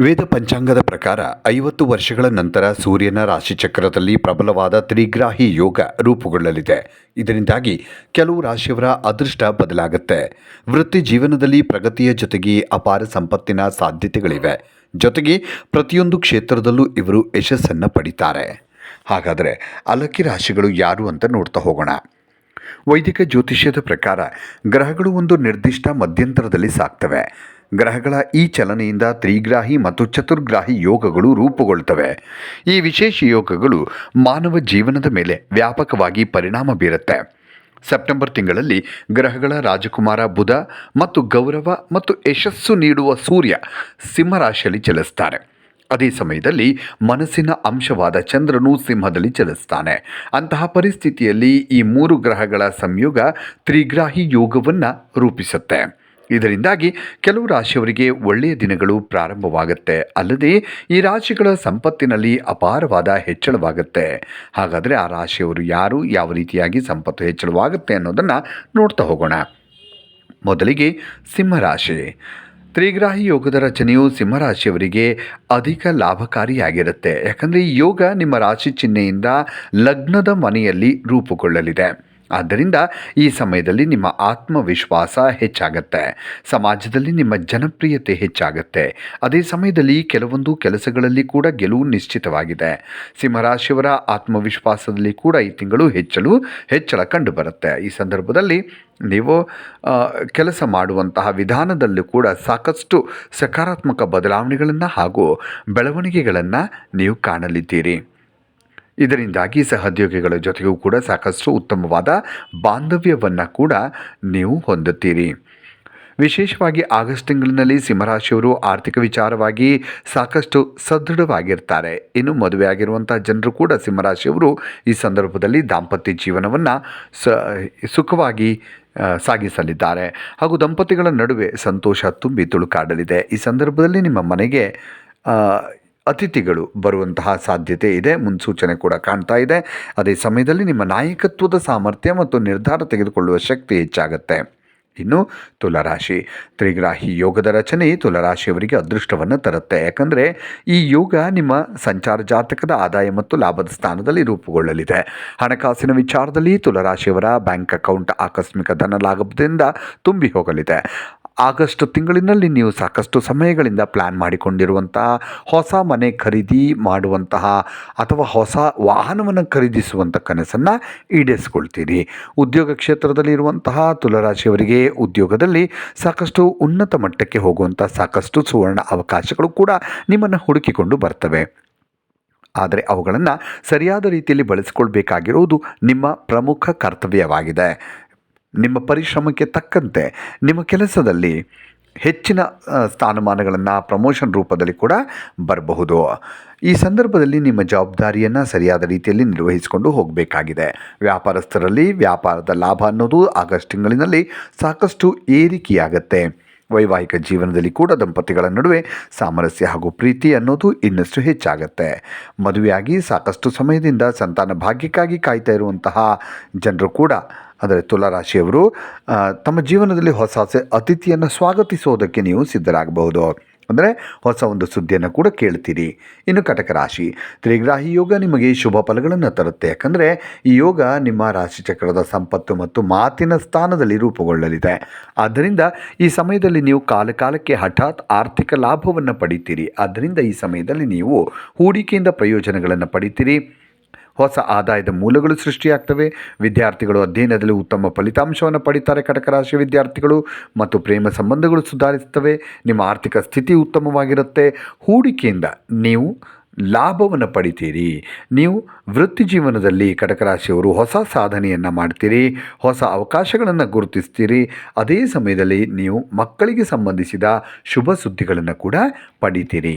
ವೇದ ಪಂಚಾಂಗದ ಪ್ರಕಾರ ಐವತ್ತು ವರ್ಷಗಳ ನಂತರ ಸೂರ್ಯನ ರಾಶಿಚಕ್ರದಲ್ಲಿ ಪ್ರಬಲವಾದ ತ್ರಿಗ್ರಾಹಿ ಯೋಗ ರೂಪುಗೊಳ್ಳಲಿದೆ. ಇದರಿಂದಾಗಿ ಕೆಲವು ರಾಶಿಯವರ ಅದೃಷ್ಟ ಬದಲಾಗುತ್ತೆ. ವೃತ್ತಿ ಜೀವನದಲ್ಲಿ ಪ್ರಗತಿಯ ಜೊತೆಗೆ ಅಪಾರ ಸಂಪತ್ತಿನ ಸಾಧ್ಯತೆಗಳಿವೆ. ಜೊತೆಗೆ ಪ್ರತಿಯೊಂದು ಕ್ಷೇತ್ರದಲ್ಲೂ ಇವರು ಯಶಸ್ಸನ್ನು ಪಡಿತಾರೆ. ಹಾಗಾದರೆ ಅಲಕ್ಕಿ ರಾಶಿಗಳು ಯಾರು ಅಂತ ನೋಡ್ತಾ ಹೋಗೋಣ. ವೈದಿಕ ಜ್ಯೋತಿಷ್ಯದ ಪ್ರಕಾರ ಗ್ರಹಗಳು ಒಂದು ನಿರ್ದಿಷ್ಟ ಮಧ್ಯಂತರದಲ್ಲಿ ಸಾಕ್ತವೆ ಗ್ರಹಗಳ ಈ ಚಲನೆಯಿಂದ ತ್ರಿಗ್ರಾಹಿ ಮತ್ತು ಚತುರ್ಗ್ರಾಹಿ ಯೋಗಗಳು ರೂಪುಗೊಳ್ಳುತ್ತವೆ ಈ ವಿಶೇಷ ಯೋಗಗಳು ಮಾನವ ಜೀವನದ ಮೇಲೆ ವ್ಯಾಪಕವಾಗಿ ಪರಿಣಾಮ ಬೀರುತ್ತೆ. ಸೆಪ್ಟೆಂಬರ್ ತಿಂಗಳಲ್ಲಿ ಗ್ರಹಗಳ ರಾಜಕುಮಾರ ಬುಧ ಮತ್ತು ಗೌರವ ಮತ್ತು ಯಶಸ್ಸು ನೀಡುವ ಸೂರ್ಯ ಸಿಂಹರಾಶಿಯಲ್ಲಿ ಚಲಿಸ್ತಾರೆ. ಅದೇ ಸಮಯದಲ್ಲಿ ಮನಸ್ಸಿನ ಅಂಶವಾದ ಚಂದ್ರನು ಸಿಂಹದಲ್ಲಿ ಚಲಿಸ್ತಾನೆ. ಅಂತಹ ಪರಿಸ್ಥಿತಿಯಲ್ಲಿ ಈ ಮೂರು ಗ್ರಹಗಳ ಸಂಯೋಗ ತ್ರಿಗ್ರಾಹಿ ಯೋಗವನ್ನು ರೂಪಿಸುತ್ತೆ. ಇದರಿಂದಾಗಿ ಕೆಲವು ರಾಶಿಯವರಿಗೆ ಒಳ್ಳೆಯ ದಿನಗಳು ಪ್ರಾರಂಭವಾಗುತ್ತೆ. ಅಲ್ಲದೆ ಈ ರಾಶಿಗಳ ಸಂಪತ್ತಿನಲ್ಲಿ ಅಪಾರವಾದ ಹೆಚ್ಚಳವಾಗುತ್ತೆ. ಹಾಗಾದರೆ ಆ ರಾಶಿಯವರು ಯಾರು, ಯಾವ ರೀತಿಯಾಗಿ ಸಂಪತ್ತು ಹೆಚ್ಚಳವಾಗುತ್ತೆ ಅನ್ನೋದನ್ನು ನೋಡ್ತಾ ಹೋಗೋಣ. ಮೊದಲಿಗೆ ಸಿಂಹರಾಶಿ. ತ್ರಿಗ್ರಾಹಿ ಯೋಗದ ರಚನೆಯು ಸಿಂಹರಾಶಿಯವರಿಗೆ ಅಧಿಕ ಲಾಭಕಾರಿಯಾಗಿರುತ್ತೆ. ಯಾಕಂದರೆ ಯೋಗ ನಿಮ್ಮ ರಾಶಿ ಚಿಹ್ನೆಯಿಂದ ಲಗ್ನದ ಮನೆಯಲ್ಲಿ ರೂಪುಗೊಳ್ಳಲಿದೆ. ಆದ್ದರಿಂದ ಈ ಸಮಯದಲ್ಲಿ ನಿಮ್ಮ ಆತ್ಮವಿಶ್ವಾಸ ಹೆಚ್ಚಾಗತ್ತೆ. ಸಮಾಜದಲ್ಲಿ ನಿಮ್ಮ ಜನಪ್ರಿಯತೆ ಹೆಚ್ಚಾಗತ್ತೆ. ಅದೇ ಸಮಯದಲ್ಲಿ ಕೆಲವೊಂದು ಕೆಲಸಗಳಲ್ಲಿ ಕೂಡ ಗೆಲುವು ನಿಶ್ಚಿತವಾಗಿದೆ. ಸಿಂಹರಾಶಿಯವರ ಆತ್ಮವಿಶ್ವಾಸದಲ್ಲಿ ಕೂಡ ಈ ತಿಂಗಳು ಹೆಚ್ಚಲು ಹೆಚ್ಚಳ ಕಂಡುಬರುತ್ತೆ. ಈ ಸಂದರ್ಭದಲ್ಲಿ ನೀವು ಕೆಲಸ ಮಾಡುವಂತಹ ವಿಧಾನದಲ್ಲೂ ಕೂಡ ಸಾಕಷ್ಟು ಸಕಾರಾತ್ಮಕ ಬದಲಾವಣೆಗಳನ್ನು ಹಾಗೂ ಬೆಳವಣಿಗೆಗಳನ್ನು ನೀವು ಕಾಣಲಿದ್ದೀರಿ. ಇದರಿಂದಾಗಿ ಸಹೋದ್ಯೋಗಿಗಳ ಜೊತೆಗೂ ಕೂಡ ಸಾಕಷ್ಟು ಉತ್ತಮವಾದ ಬಾಂಧವ್ಯವನ್ನು ಕೂಡ ನೀವು ಹೊಂದುತ್ತೀರಿ. ವಿಶೇಷವಾಗಿ ಆಗಸ್ಟ್ ತಿಂಗಳಿನಲ್ಲಿ ಸಿಂಹರಾಶಿಯವರು ಆರ್ಥಿಕ ವಿಚಾರವಾಗಿ ಸಾಕಷ್ಟು ಸದೃಢವಾಗಿರ್ತಾರೆ. ಇನ್ನು ಮದುವೆಯಾಗಿರುವಂಥ ಜನರು ಕೂಡ ಸಿಂಹರಾಶಿಯವರು ಈ ಸಂದರ್ಭದಲ್ಲಿ ದಾಂಪತ್ಯ ಜೀವನವನ್ನು ಸುಖವಾಗಿ ಸಾಗಿಸಲಿದ್ದಾರೆ. ಹಾಗೂ ದಂಪತಿಗಳ ನಡುವೆ ಸಂತೋಷ ತುಂಬಿ ತುಳುಕಾಡಲಿದೆ. ಈ ಸಂದರ್ಭದಲ್ಲಿ ನಿಮ್ಮ ಮನೆಗೆ ಅತಿಥಿಗಳು ಬರುವಂತಹ ಸಾಧ್ಯತೆ ಇದೆ. ಮುನ್ಸೂಚನೆ ಕೂಡ ಕಾಣ್ತಾ ಇದೆ. ಅದೇ ಸಮಯದಲ್ಲಿ ನಿಮ್ಮ ನಾಯಕತ್ವದ ಸಾಮರ್ಥ್ಯ ಮತ್ತು ನಿರ್ಧಾರ ತೆಗೆದುಕೊಳ್ಳುವ ಶಕ್ತಿ ಹೆಚ್ಚಾಗುತ್ತೆ. ಇನ್ನು ತುಲರಾಶಿ. ತ್ರಿಗ್ರಾಹಿ ಯೋಗದ ರಚನೆ ತುಲರಾಶಿಯವರಿಗೆ ಅದೃಷ್ಟವನ್ನು ತರುತ್ತೆ. ಯಾಕಂದರೆ ಈ ಯೋಗ ನಿಮ್ಮ ಸಂಚಾರ ಜಾತಕದ ಆದಾಯ ಮತ್ತು ಲಾಭದ ಸ್ಥಾನದಲ್ಲಿ ರೂಪುಗೊಳ್ಳಲಿದೆ. ಹಣಕಾಸಿನ ವಿಚಾರದಲ್ಲಿ ತುಲರಾಶಿಯವರ ಬ್ಯಾಂಕ್ ಅಕೌಂಟ್ ಆಕಸ್ಮಿಕ ಧನ ಲಾಭದಿಂದ ತುಂಬಿ ಹೋಗಲಿದೆ. ಆಗಸ್ಟ್ ತಿಂಗಳಿನಲ್ಲಿ ನೀವು ಸಾಕಷ್ಟು ಸಮಯಗಳಿಂದ ಪ್ಲ್ಯಾನ್ ಮಾಡಿಕೊಂಡಿರುವಂತಹ ಹೊಸ ಮನೆ ಖರೀದಿ ಮಾಡುವಂತಹ ಅಥವಾ ಹೊಸ ವಾಹನವನ್ನು ಖರೀದಿಸುವಂಥ ಕನಸನ್ನು ಈಡೇರಿಸ್ಕೊಳ್ತೀರಿ. ಉದ್ಯೋಗ ಕ್ಷೇತ್ರದಲ್ಲಿ ಇರುವಂತಹ ತುಲರಾಶಿಯವರಿಗೆ ಉದ್ಯೋಗದಲ್ಲಿ ಸಾಕಷ್ಟು ಉನ್ನತ ಮಟ್ಟಕ್ಕೆ ಹೋಗುವಂಥ ಸಾಕಷ್ಟು ಸುವರ್ಣ ಅವಕಾಶಗಳು ಕೂಡ ನಿಮ್ಮನ್ನು ಹುಡುಕಿಕೊಂಡು ಬರ್ತವೆ. ಆದರೆ ಅವುಗಳನ್ನು ಸರಿಯಾದ ರೀತಿಯಲ್ಲಿ ಬಳಸಿಕೊಳ್ಬೇಕಾಗಿರುವುದು ನಿಮ್ಮ ಪ್ರಮುಖ ಕರ್ತವ್ಯವಾಗಿದೆ. ನಿಮ್ಮ ಪರಿಶ್ರಮಕ್ಕೆ ತಕ್ಕಂತೆ ನಿಮ್ಮ ಕೆಲಸದಲ್ಲಿ ಹೆಚ್ಚಿನ ಸ್ಥಾನಮಾನಗಳನ್ನು ಪ್ರಮೋಷನ್ ರೂಪದಲ್ಲಿ ಕೂಡ ಬರಬಹುದು. ಈ ಸಂದರ್ಭದಲ್ಲಿ ನಿಮ್ಮ ಜವಾಬ್ದಾರಿಯನ್ನು ಸರಿಯಾದ ರೀತಿಯಲ್ಲಿ ನಿರ್ವಹಿಸಿಕೊಂಡು ಹೋಗಬೇಕಾಗಿದೆ. ವ್ಯಾಪಾರಸ್ಥರಲ್ಲಿ ವ್ಯಾಪಾರದ ಲಾಭ ಅನ್ನೋದು ಆಗಸ್ಟ್ ತಿಂಗಳಿನಲ್ಲಿ ಸಾಕಷ್ಟು ಏರಿಕೆಯಾಗತ್ತೆ. ವೈವಾಹಿಕ ಜೀವನದಲ್ಲಿ ಕೂಡ ದಂಪತಿಗಳ ನಡುವೆ ಸಾಮರಸ್ಯ ಹಾಗೂ ಪ್ರೀತಿ ಅನ್ನೋದು ಇನ್ನಷ್ಟು ಹೆಚ್ಚಾಗತ್ತೆ. ಮದುವೆಯಾಗಿ ಸಾಕಷ್ಟು ಸಮಯದಿಂದ ಸಂತಾನ ಭಾಗ್ಯಕ್ಕಾಗಿ ಕಾಯ್ತಾ ಇರುವಂತಹ ಜನರು ಕೂಡ ಅಂದರೆ ತುಲಾರಾಶಿಯವರು ತಮ್ಮ ಜೀವನದಲ್ಲಿ ಹೊಸ ಹೊಸ ಅತಿಥಿಯನ್ನು ಸ್ವಾಗತಿಸೋದಕ್ಕೆ ನೀವು ಸಿದ್ಧರಾಗಬಹುದು. ಅಂದರೆ ಹೊಸ ಒಂದು ಸುದ್ದಿಯನ್ನು ಕೂಡ ಕೇಳ್ತೀರಿ. ಇನ್ನು ಕಟಕ ರಾಶಿ. ತ್ರಿಗ್ರಾಹಿ ಯೋಗ ನಿಮಗೆ ಶುಭ ಫಲಗಳನ್ನು ತರುತ್ತೆ. ಯಾಕಂದರೆ ಈ ಯೋಗ ನಿಮ್ಮ ರಾಶಿಚಕ್ರದ ಸಂಪತ್ತು ಮತ್ತು ಮಾತಿನ ಸ್ಥಾನದಲ್ಲಿ ರೂಪುಗೊಳ್ಳಲಿದೆ. ಆದ್ದರಿಂದ ಈ ಸಮಯದಲ್ಲಿ ನೀವು ಕಾಲಕಾಲಕ್ಕೆ ಹಠಾತ್ ಆರ್ಥಿಕ ಲಾಭವನ್ನು ಪಡಿತೀರಿ. ಆದ್ದರಿಂದ ಈ ಸಮಯದಲ್ಲಿ ನೀವು ಹೂಡಿಕೆಯಿಂದ ಪ್ರಯೋಜನಗಳನ್ನು ಪಡಿತೀರಿ. ಹೊಸ ಆದಾಯದ ಮೂಲಗಳು ಸೃಷ್ಟಿಯಾಗ್ತವೆ. ವಿದ್ಯಾರ್ಥಿಗಳು ಅಧ್ಯಯನದಲ್ಲಿ ಉತ್ತಮ ಫಲಿತಾಂಶವನ್ನು ಪಡಿತಾರೆ ಕಟಕ ರಾಶಿಯ ವಿದ್ಯಾರ್ಥಿಗಳು ಮತ್ತು ಪ್ರೇಮ ಸಂಬಂಧಗಳು ಸುಧಾರಿಸ್ತವೆ ನಿಮ್ಮ ಆರ್ಥಿಕ ಸ್ಥಿತಿ ಉತ್ತಮವಾಗಿರುತ್ತೆ. ಹೂಡಿಕೆಯಿಂದ ನೀವು ಲಾಭವನ್ನು ಪಡಿತೀರಿ. ನೀವು ವೃತ್ತಿ ಜೀವನದಲ್ಲಿ ಕಟಕರಾಶಿಯವರು ಹೊಸ ಸಾಧನೆಯನ್ನು ಮಾಡ್ತೀರಿ. ಹೊಸ ಅವಕಾಶಗಳನ್ನು ಗುರುತಿಸ್ತೀರಿ. ಅದೇ ಸಮಯದಲ್ಲಿ ನೀವು ಮಕ್ಕಳಿಗೆ ಸಂಬಂಧಿಸಿದ ಶುಭ ಸುದ್ದಿಗಳನ್ನು ಕೂಡ ಪಡಿತೀರಿ.